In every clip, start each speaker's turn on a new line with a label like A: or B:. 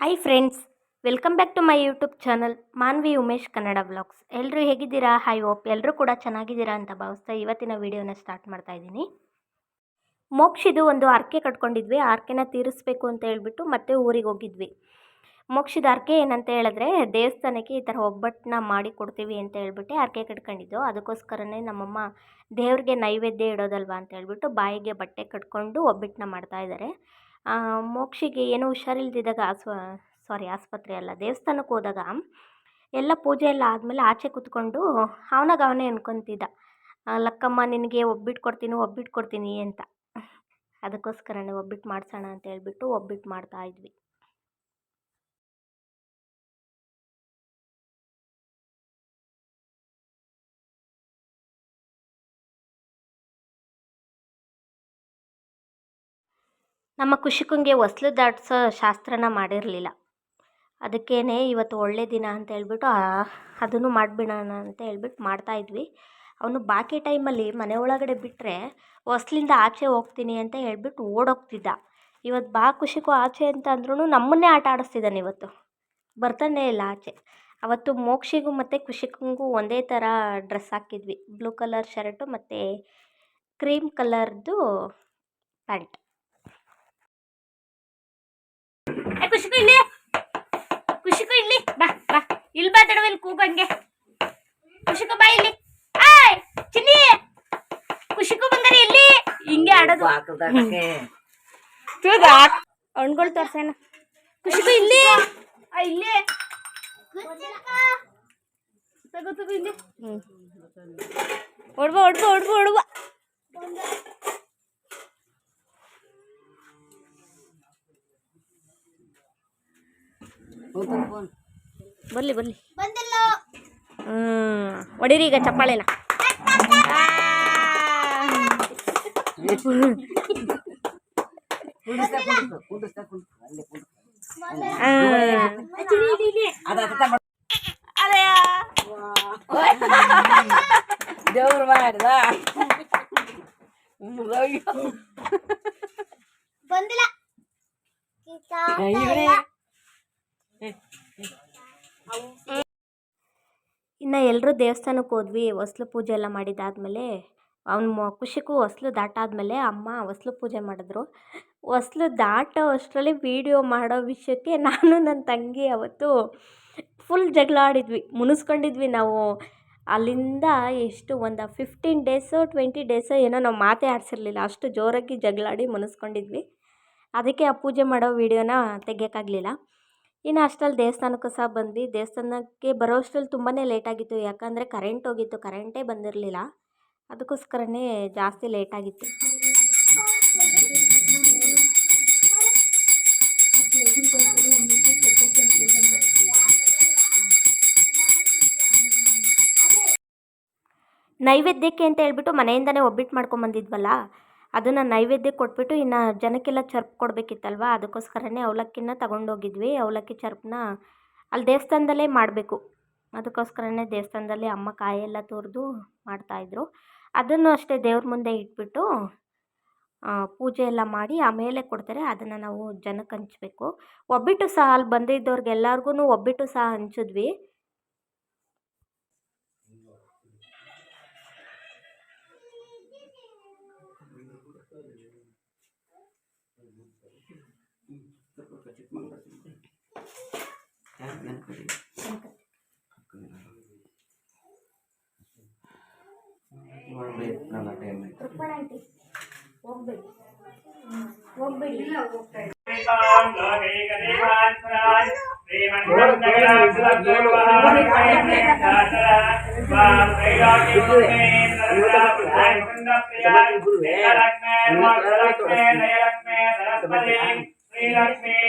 A: Hi friends welcome back to my YouTube channel Manvi Umesh Kannada blogs ಎಲ್ಲರೂ ಹೇಗಿದ್ದೀರಾ? High hope ಎಲ್ಲರೂ ಕೂಡ ಚೆನ್ನಾಗಿದ್ದೀರಾ ಅಂತ ಭಾವಿಸ್ತಾ ಇವತ್ತಿನ ವಿಡಿಯೋನ ಸ್ಟಾರ್ಟ್ ಮಾಡ್ತಾ ಇದ್ದೀನಿ. ಮೋಕ್ಷಿದು ಒಂದು ಆರ್ಕೆ ಕಟ್ಕೊಂಡಿದ್ವಿ ಆರ್ಕೆನ ಹರಕೆನ ತೀರಿಸ್ಬೇಕು ಅಂತ ಹೇಳ್ಬಿಟ್ಟು ಮತ್ತೆ ಊರಿಗೆ ಹೋಗಿದ್ವಿ. ಮೋಕ್ಷದ ಆರ್ಕೆ ಏನಂತ ಹೇಳಿದ್ರೆ ದೇವಸ್ಥಾನಕ್ಕೆ ಈ ಥರ ಒಬ್ಬಟ್ಟನ್ನ ಮಾಡಿ ಕೊಡ್ತೀವಿ ಅಂತ ಹೇಳ್ಬಿಟ್ಟು ಆರ್ಕೆ ಕಟ್ಕೊಂಡಿದ್ದು. ಅದಕ್ಕೋಸ್ಕರನೇ ನಮ್ಮಮ್ಮ ದೇವ್ರಿಗೆ ನೈವೇದ್ಯ ಇಡೋದಲ್ವಾ ಅಂತ ಹೇಳ್ಬಿಟ್ಟು ಬಾಯಿಗೆ ಬಟ್ಟೆ ಕಟ್ಕೊಂಡು ಒಬ್ಬಟ್ಟನ್ನ ಮಾಡ್ತಾ ಇದ್ದಾರೆ. ಆ, ಮೋಕ್ಷಿಗೆ ಏನೋ ಹುಷಾರಿಲ್ದಿದ್ದಾಗ ಆಸ್ವ ಸಾರಿ ಆಸ್ಪತ್ರೆ ಅಲ್ಲ, ದೇವಸ್ಥಾನಕ್ಕೆ ಹೋದಾಗ ಎಲ್ಲ ಪೂಜೆ ಎಲ್ಲ ಆದಮೇಲೆ ಆಚೆ ಕೂತ್ಕೊಂಡು ಅವನಾಗ ಅವನೇ ಅನ್ಕೊತಿದ್ದ ಲಕ್ಕಮ್ಮ, ನಿನಗೆ ಒಬ್ಬಿಟ್ಟು ಕೊಡ್ತೀನಿ ಒಬ್ಬಿಟ್ಟು ಕೊಡ್ತೀನಿ ಅಂತ. ಅದಕ್ಕೋಸ್ಕರನೇ ಒಬ್ಬಿಟ್ಟು ಮಾಡ್ಸೋಣ ಅಂತ ಹೇಳ್ಬಿಟ್ಟು ಒಬ್ಬಿಟ್ಟು ಮಾಡ್ತಾ ಇದ್ವಿ. ನಮ್ಮ ಖುಷಿಕುಂಗೆ ಹೊಸ್ಲು ದಾಟಿಸೋ ಶಾಸ್ತ್ರನ ಮಾಡಿರಲಿಲ್ಲ. ಅದಕ್ಕೇ ಇವತ್ತು ಒಳ್ಳೆ ದಿನ ಅಂತ ಹೇಳ್ಬಿಟ್ಟು ಅದನ್ನು ಮಾಡಿಬಿಡೋಣ ಅಂತ ಹೇಳ್ಬಿಟ್ಟು ಮಾಡ್ತಾಯಿದ್ವಿ ಅವನು ಬಾಕಿ ಟೈಮಲ್ಲಿ ಮನೆ ಒಳಗಡೆ ಬಿಟ್ಟರೆ ಹೊಸ್ಲಿಂದ ಆಚೆ ಹೋಗ್ತೀನಿ ಅಂತ ಹೇಳ್ಬಿಟ್ಟು ಓಡೋಗ್ತಿದ್ದ. ಇವತ್ತು ಬಾ ಖುಷಿಗೂ ಆಚೆ ಅಂತ ಅಂದ್ರೂ ನಮ್ಮನ್ನೇ ಆಟ ಆಡಿಸ್ತಿದ್ದಾನೆ ಇವತ್ತು. ಬರ್ತಾನೆ ಇಲ್ಲ ಆಚೆ. ಅವತ್ತು ಮೋಕ್ಷಿಗೂ ಮತ್ತು ಖುಷಿಕಂಗೂ ಒಂದೇ ಥರ ಡ್ರೆಸ್ ಹಾಕಿದ್ವಿ. ಬ್ಲೂ ಕಲರ್ ಶರ್ಟು ಮತ್ತು ಕ್ರೀಮ್ ಕಲರ್ದು ಪ್ಯಾಂಟ್ ಏ ಖುಷಿಕು ಇಲ್ಲಿ ಖುಷಿಕು ಇಲ್ಲಿ ಬಾ ಬಾ ಇಲ್ಲಿ ಬಾ ತಡವ ಇಲ್ಲಿ ಕೂಗಂಗೆ. ಖುಷಿಕು ಬಾ ಇಲ್ಲಿ. ಆಯ್ ಚಿನ್ನಿ. ಖುಷಿಕು ಬಂದರೆ ಇಲ್ಲಿ. ಹಿಂಗೆ ಆಡೋದು. ಹಣ್ಗಳು ತೋರ್ಸೇನ. ಖುಷಿಕು ಇಲ್ಲಿ. ಆ, ಇಲ್ಲಿ. ತಗೋ ತಗೋ ಇಲ್ಲಿ. ಹೊಡ್ಬ ಹೊಡ್ಬ ಹೊಡ್ಬ ಹೊಡ್ಬ. ಬರ್ಲಿ ಬರ್ಲಿ ಹ್ಮ್ ಹೊಡೀರಿ ಈಗ ಚಪ್ಪಾಳೆನ
B: ದೇವ್ರು ಮಾಡಿದ
C: ಬಂದಿಲ್ಲ
B: ಈಗಲೇ
A: ಇನ್ನು ಎಲ್ಲರೂ ದೇವಸ್ಥಾನಕ್ಕೆ ಹೋದ್ವಿ, ಹೊಸ್ಲು ಪೂಜೆ ಎಲ್ಲ ಮಾಡಿದ್ದಾದಮೇಲೆ ಅವ್ನ ಮ, ಖುಷಿಗೂ ಹೊಸ್ಲು ದಾಟಾದ್ಮೇಲೆ ಅಮ್ಮ ಹೊಸ್ಲು ಪೂಜೆ ಮಾಡಿದ್ರು. ಹೊಸ್ಲು ದಾಟೋ ಅಷ್ಟರಲ್ಲಿ ವೀಡಿಯೋ ಮಾಡೋ ವಿಷಯಕ್ಕೆ ನಾನು ನನ್ನ ತಂಗಿ ಅವತ್ತು ಫುಲ್ ಜಗಳ ಆಡಿದ್ವಿ. ಮುನಿಸ್ಕೊಂಡಿದ್ವಿ ನಾವು. ಅಲ್ಲಿಂದ ಎಷ್ಟು ಒಂದು ಫಿಫ್ಟೀನ್ ಡೇಸು ಟ್ವೆಂಟಿ ಡೇಸು ಏನೋ ನಾವು ಮಾತೇ ಆಡಿಸಿರ್ಲಿಲ್ಲ. ಅಷ್ಟು ಜೋರಾಗಿ ಜಗಳಾಡಿ ಮುನಿಸ್ಕೊಂಡಿದ್ವಿ ಅದಕ್ಕೆ ಆ ಪೂಜೆ ಮಾಡೋ ವೀಡಿಯೋನ ತೆಗಿಯೋಕ್ಕಾಗಲಿಲ್ಲ ಇನ್ನು ಅಷ್ಟ್ರಲ್ಲಿ ದೇವಸ್ಥಾನಕ್ಕೂ ಸಹ ಬಂದ್ವಿ. ದೇವಸ್ಥಾನಕ್ಕೆ ಬರೋ ಅಷ್ಟ್ರಲ್ಲಿ ತುಂಬಾ ಲೇಟಾಗಿತ್ತು ಯಾಕಂದರೆ ಕರೆಂಟ್ ಹೋಗಿತ್ತು. ಕರೆಂಟೇ ಬಂದಿರಲಿಲ್ಲ. ಅದಕ್ಕೋಸ್ಕರನೇ ಜಾಸ್ತಿ ಲೇಟಾಗಿತ್ತು ನೈವೇದ್ಯಕ್ಕೆ ಅಂತ ಹೇಳ್ಬಿಟ್ಟು ಮನೆಯಿಂದನೇ ಒಬ್ಬಿಟ್ಟು ಮಾಡ್ಕೊಂಬಂದಿದ್ವಲ್ಲ? ಅದನ್ನು ನೈವೇದ್ಯಕ್ಕೆ ಕೊಟ್ಬಿಟ್ಟು ಇನ್ನು ಜನಕ್ಕೆಲ್ಲ ಚರ್ಪ್ ಕೊಡಬೇಕಿತ್ತಲ್ವ? ಅದಕ್ಕೋಸ್ಕರನೇ ಅವಲಕ್ಕಿನ ತಗೊಂಡೋಗಿದ್ವಿ. ಅವಲಕ್ಕಿ ಚರ್ಪನ್ನ ಅಲ್ಲಿ ದೇವಸ್ಥಾನದಲ್ಲೇ ಮಾಡಬೇಕು. ಅದಕ್ಕೋಸ್ಕರನೇ ದೇವಸ್ಥಾನದಲ್ಲಿ ಅಮ್ಮ ಕಾಯೆಲ್ಲ ತುರಿದು ಮಾಡ್ತಾಯಿದ್ರು. ಅದನ್ನು ಅಷ್ಟೇ ದೇವ್ರ ಮುಂದೆ ಇಟ್ಬಿಟ್ಟು ಪೂಜೆ ಎಲ್ಲ ಮಾಡಿ ಆಮೇಲೆ ಕೊಡ್ತಾರೆ. ಅದನ್ನು ನಾವು ಜನಕ್ಕೆ ಹಂಚಬೇಕು. ಒಬ್ಬಿಟ್ಟು ಸಹ ಅಲ್ಲಿ ಬಂದಿದ್ದವ್ರಿಗೆ ಒಬ್ಬಟ್ಟು ಒಬ್ಬಿಟ್ಟು ಸಹ ಹಂಚಿದ್ವಿ. ಹೋಗ್ಬೇಡಿ ಹೋಗ್ಬೇಡಿ
D: ಶ್ರೀಲಕ್ಷ್ಮೀ ವರಲಕ್ಷ್ಮೀ ಪ್ರಸನ್ನ ಮಂಗಳ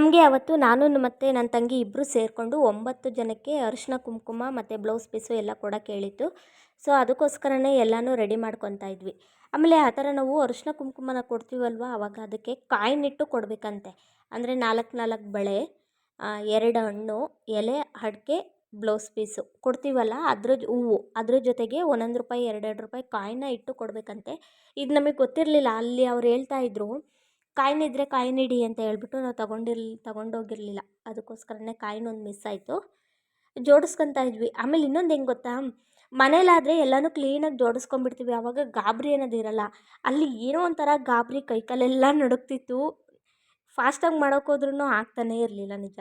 A: ನಮಗೆ ಅವತ್ತು ನಾನು ಮತ್ತು ನನ್ನ ತಂಗಿ ಇಬ್ಬರು ಸೇರಿಕೊಂಡು ಒಂಬತ್ತು ಜನಕ್ಕೆ ಅರಿಶಿನ ಕುಂಕುಮ ಮತ್ತು ಬ್ಲೌಸ್ ಪೀಸು ಎಲ್ಲ ಕೊಡೋಕೆ ಹೇಳಿತ್ತು ಸೊ, ಅದಕ್ಕೋಸ್ಕರನೇ ಎಲ್ಲನೂ ರೆಡಿ ಮಾಡ್ಕೊತಾ ಇದ್ವಿ. ಆಮೇಲೆ ಆ ಥರ ನಾವು ಅರಿಶಿನ ಕುಂಕುಮನ ಕೊಡ್ತೀವಲ್ವ? ಆವಾಗ ಅದಕ್ಕೆ ಕಾಯಿನಿಟ್ಟು ಕೊಡಬೇಕಂತೆ. ಅಂದರೆ ನಾಲ್ಕು ನಾಲ್ಕು ಬಳೆ ಎರಡು ಹಣ್ಣು, ಎಲೆ, ಅಡಿಕೆ, ಬ್ಲೌಸ್ ಪೀಸು ಕೊಡ್ತೀವಲ್ಲ? ಅದ್ರ ಹೂವು. ಅದ್ರ ಜೊತೆಗೆ ಒಂದೊಂದು ರೂಪಾಯಿ, ಎರಡೆರಡು ರೂಪಾಯಿ ಕಾಯಿನ ಇಟ್ಟು ಕೊಡಬೇಕಂತೆ. ಇದು ನಮಗೆ ಗೊತ್ತಿರಲಿಲ್ಲ. ಅಲ್ಲಿ ಅವ್ರು ಹೇಳ್ತಾ ಇದ್ರು ಕಾಯಿನ್ ಕಾಯಿನಿಡಿ ಅಂತ ಹೇಳ್ಬಿಟ್ಟು ನಾವು ತಗೊಂಡಿರ್ಲಿ, ತಗೊಂಡೋಗಿರಲಿಲ್ಲ. ಅದಕ್ಕೋಸ್ಕರನೇ ಕಾಯಿನೊಂದು ಮಿಸ್ ಆಯಿತು. ಜೋಡಿಸ್ಕೊತಾ ಇದ್ವಿ. ಆಮೇಲೆ ಇನ್ನೊಂದು ಹೆಂಗೆ ಗೊತ್ತಾ? ಮನೇಲಾದರೆ ಎಲ್ಲನೂ ಕ್ಲೀನಾಗಿ ಜೋಡಿಸ್ಕೊಂಡ್ಬಿಡ್ತೀವಿ. ಆವಾಗ ಗಾಬರಿ ಅನ್ನೋದು ಇರಲ್ಲ. ಅಲ್ಲಿ ಏನೋ ಒಂಥರ ಗಾಬರಿ ಕೈಕಾಲೆಲ್ಲ ನಡುಕ್ತಿತ್ತು ಫಾಸ್ಟಾಗಿ ಮಾಡೋಕ್ಕೋದ್ರೂ ಆಗ್ತಾನೇ ಇರಲಿಲ್ಲ ನಿಜ.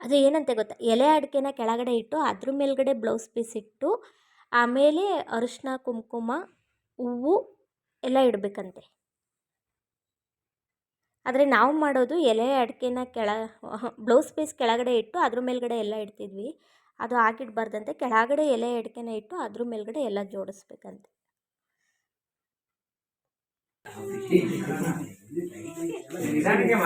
A: ಅದು ಏನಂತೆ ಗೊತ್ತಾ? ಎಲೆ ಅಡಿಕೆನ ಕೆಳಗಡೆ ಇಟ್ಟು, ಅದ್ರ ಮೇಲ್ಗಡೆ ಬ್ಲೌಸ್ ಪೀಸ್ ಇಟ್ಟು, ಆಮೇಲೆ ಅರಿಶಿನ ಕುಂಕುಮ, ಹೂವು ಎಲ್ಲ ಇಡಬೇಕಂತೆ. ಆದರೆ ನಾವು ಮಾಡೋದು ಎಲೆ ಅಡಿಕೆನ ಕೆಳ ಬ್ಲೌಸ್ ಪೀಸ್ ಕೆಳಗಡೆ ಇಟ್ಟು ಅದ್ರ ಮೇಲ್ಗಡೆ ಎಲ್ಲ ಇಡ್ತಿದ್ವಿ. ಅದು ಆಗಿಡಬಾರ್ದಂತೆ ಕೆಳಗಡೆ ಎಲೆ ಅಡಿಕೆನ ಇಟ್ಟು ಅದ್ರ ಮೇಲ್ಗಡೆ ಎಲ್ಲ ಜೋಡಿಸ್ಬೇಕಂತೆ.
D: ನಿಧಾನಕ್ಕೆ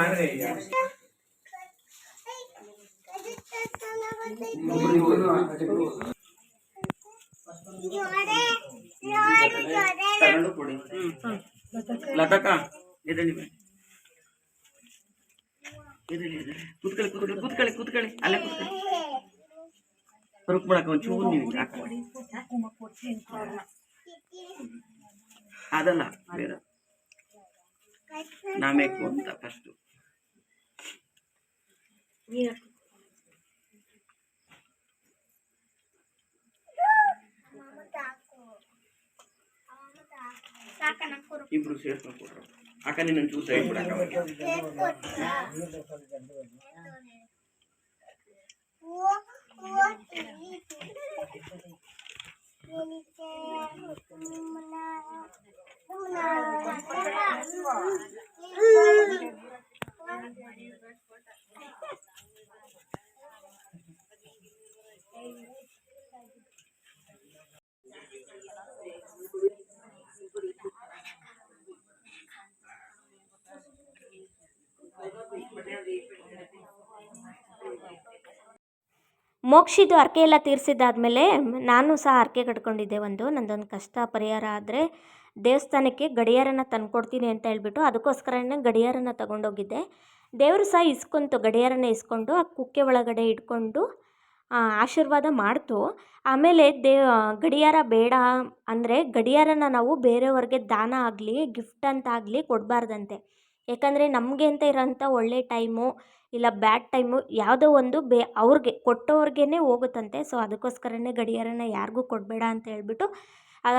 C: ಕೂತ್ಕೊಳ್ಳಿ ಕೂತ್ಕೊಳ್ಳಿ ಕೂತ್ಕೊಳ್ಳಿ ಕೂತ್ಕೊಳ್ಳಿ ಅಲ್ಲೇ ಕೂತ್ಕೊಳ್ಳಿ ರುಕ್ ಮಾಡಕ ಒಂಚೂರು ನೀವು ಅದಲ್ಲ ಬೇಡ ನಾಮೇಕು ಅಂತ ಫಸ್ಟು ಇಬ್ರು ಸೇರ್ಕೊಂಡು అక్కడ నేను చూసా ఇప్పుడు అక్కడ.
A: ಮೋಕ್ಷಿದು ಹರಕೆ ಎಲ್ಲ ತೀರಿಸಿದ್ದಾದ್ಮೇಲೆ ನಾನು ಸಹ ಹರಕೆ ಕಟ್ಕೊಂಡಿದ್ದೆ ಒಂದು. ನಂದೊಂದು ಕಷ್ಟ ಪರಿಹಾರ ಆದರೆ ದೇವಸ್ಥಾನಕ್ಕೆ ಗಡಿಯಾರನ ತಂದುಕೊಡ್ತೀನಿ ಅಂತ ಹೇಳ್ಬಿಟ್ಟು ಅದಕ್ಕೋಸ್ಕರನೇ ಗಡಿಯಾರನ ತಗೊಂಡೋಗಿದ್ದೆ. ದೇವರು ಸಹ ಇಸ್ಕೊಂತು, ಗಡಿಯಾರನ ಇಸ್ಕೊಂಡು ಆ ಕುಕ್ಕೆ ಒಳಗಡೆ ಇಟ್ಕೊಂಡು ಆಶೀರ್ವಾದ ಮಾಡ್ತು. ಆಮೇಲೆ ದೇ ಗಡಿಯಾರ ಬೇಡ ಅಂದರೆ ಗಡಿಯಾರನ ನಾವು ಬೇರೆಯವ್ರಿಗೆ ದಾನ ಆಗಲಿ ಗಿಫ್ಟ್ ಅಂತ ಆಗಲಿ ಕೊಡಬಾರ್ದಂತೆ. ಯಾಕಂದರೆ ನಮಗೆ ಅಂತ ಇರೋಂಥ ಒಳ್ಳೆ ಟೈಮು ಇಲ್ಲ ಬ್ಯಾಡ್ ಟೈಮು ಯಾವುದೋ ಒಂದು ಬೇ ಅವ್ರಿಗೆ ಕೊಟ್ಟವ್ರಿಗೇ ಹೋಗುತ್ತಂತೆ. ಸೊ, ಅದಕ್ಕೋಸ್ಕರನೇ ಗಡಿಯಾರನ ಯಾರಿಗೂ ಕೊಡಬೇಡ ಅಂತ ಹೇಳ್ಬಿಟ್ಟು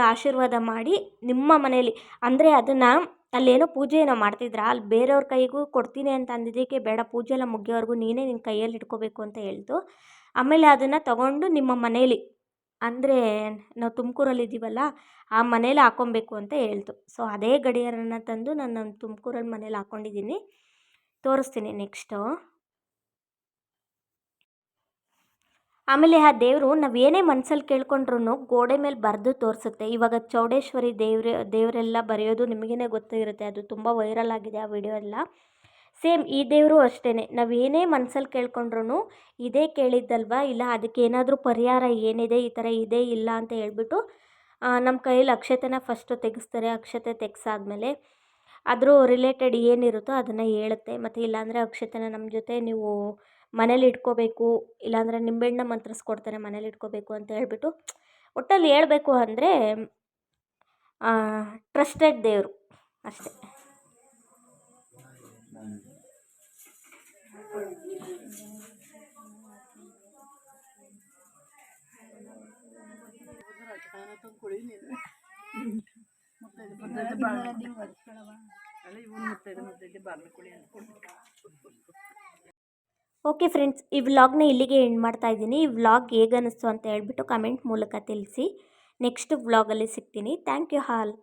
A: ಆಶೀರ್ವಾದ ಮಾಡಿ ನಿಮ್ಮ ಮನೇಲಿ ಅಂದರೆ ಅದನ್ನು ಅಲ್ಲೇನೋ ಪೂಜೆ ಏನೋ ಮಾಡ್ತಿದ್ರಾ? ಅಲ್ಲಿ ಬೇರೆಯವ್ರ ಕೈಗೂ ಕೊಡ್ತೀನಿ ಅಂತ ಅಂದಿದ್ದಕ್ಕೆ ಬೇಡ ಪೂಜೆ ಎಲ್ಲ ಮುಗಿಯೋವರೆಗೂ ನೀನೇ ನಿನ್ನ ಕೈಯಲ್ಲಿ ಇಟ್ಕೋಬೇಕು ಅಂತ ಹೇಳ್ತು. ಆಮೇಲೆ ಅದನ್ನು ತಗೊಂಡು ನಿಮ್ಮ ಮನೇಲಿ ಅಂದರೆ ನಾವು ತುಮಕೂರಲ್ಲಿ ಇದ್ದೀವಲ್ಲ, ಆ ಮನೇಲಿ ಹಾಕೊಬೇಕು ಅಂತ ಹೇಳ್ತು. ಸೊ ಅದೇ ಗಡಿಯಾರನ ತಂದು ನಾನು ನಮ್ಮ ತುಮಕೂರಲ್ಲಿ ಮನೇಲಿ ಹಾಕ್ಕೊಂಡಿದ್ದೀನಿ ತೋರಿಸ್ತೀನಿ ನೆಕ್ಸ್ಟು. ಆಮೇಲೆ ಆ ದೇವರು ನಾವು ಏನೇ ಮನಸ್ಸಲ್ಲಿ ಕೇಳ್ಕೊಂಡ್ರೂ ಗೋಡೆ ಮೇಲೆ ಬರೆದು ತೋರಿಸುತ್ತೆ. ಇವಾಗ ಚೌಡೇಶ್ವರಿ ದೇವ್ರ, ದೇವರೆಲ್ಲ ಬರೆಯೋದು ನಿಮಗೇ ಗೊತ್ತಿರುತ್ತೆ. ಅದು ತುಂಬ ವೈರಲ್ ಆಗಿದೆ ಆ ವಿಡಿಯೋ ಎಲ್ಲ. ಸೇಮ್ ಈ ದೇವರು ಅಷ್ಟೇ ನಾವು ಏನೇ ಮನಸ್ಸಲ್ಲಿ ಕೇಳ್ಕೊಂಡ್ರು ಇದೇ ಕೇಳಿದ್ದಲ್ವಾ? ಇಲ್ಲ, ಅದಕ್ಕೆ ಏನಾದರೂ ಪರಿಹಾರ ಏನಿದೆ, ಈ ಥರ ಇದೆ, ಇಲ್ಲ ಅಂತ ಹೇಳ್ಬಿಟ್ಟು ನಮ್ಮ ಕೈಯಲ್ಲಿ ಅಕ್ಷತೆನ ಫಸ್ಟು ತೆಗೆಸ್ತಾರೆ. ಅಕ್ಷತೆ ತೆಗೆಸಾದ್ಮೇಲೆ ಅದ್ರ ರಿಲೇಟೆಡ್ ಏನಿರುತ್ತೋ ಅದನ್ನು ಹೇಳುತ್ತೆ. ಮತ್ತು ಇಲ್ಲಾಂದರೆ ಅಕ್ಷತೆನ ನಮ್ಮ ಜೊತೆ ನೀವು ಮನೇಲಿ ಇಟ್ಕೋಬೇಕು, ಇಲ್ಲಾಂದರೆ ನಿಂಬೆಹಣ್ಣು ಮಂತ್ರಿಸ್ಕೊಡ್ತಾರೆ ಮನೇಲಿ ಇಟ್ಕೋಬೇಕು ಅಂತ ಹೇಳ್ಬಿಟ್ಟು ಒಟ್ಟಲ್ಲಿ ಹೇಳಬೇಕು ಅಂದರೆ ಟ್ರಸ್ಟೆಡ್ ದೇವರು ಅಷ್ಟೇ. ಓಕೆ ಫ್ರೆಂಡ್ಸ್ ಈ ವ್ಲಾಗ್ನ ಇಲ್ಲಿಗೆ ಎಂಡ್ ಮಾಡ್ತಾ ಇದ್ದೀನಿ. ಈ ವ್ಲಾಗ್ ಹೇಗನ್ನಿಸ್ತು ಅಂತ ಹೇಳ್ಬಿಟ್ಟು ಕಮೆಂಟ್ ಮೂಲಕ ತಿಳಿಸಿ. ನೆಕ್ಸ್ಟ್ ವ್ಲಾಗಲ್ಲಿ ಸಿಗ್ತೀನಿ. Thank you all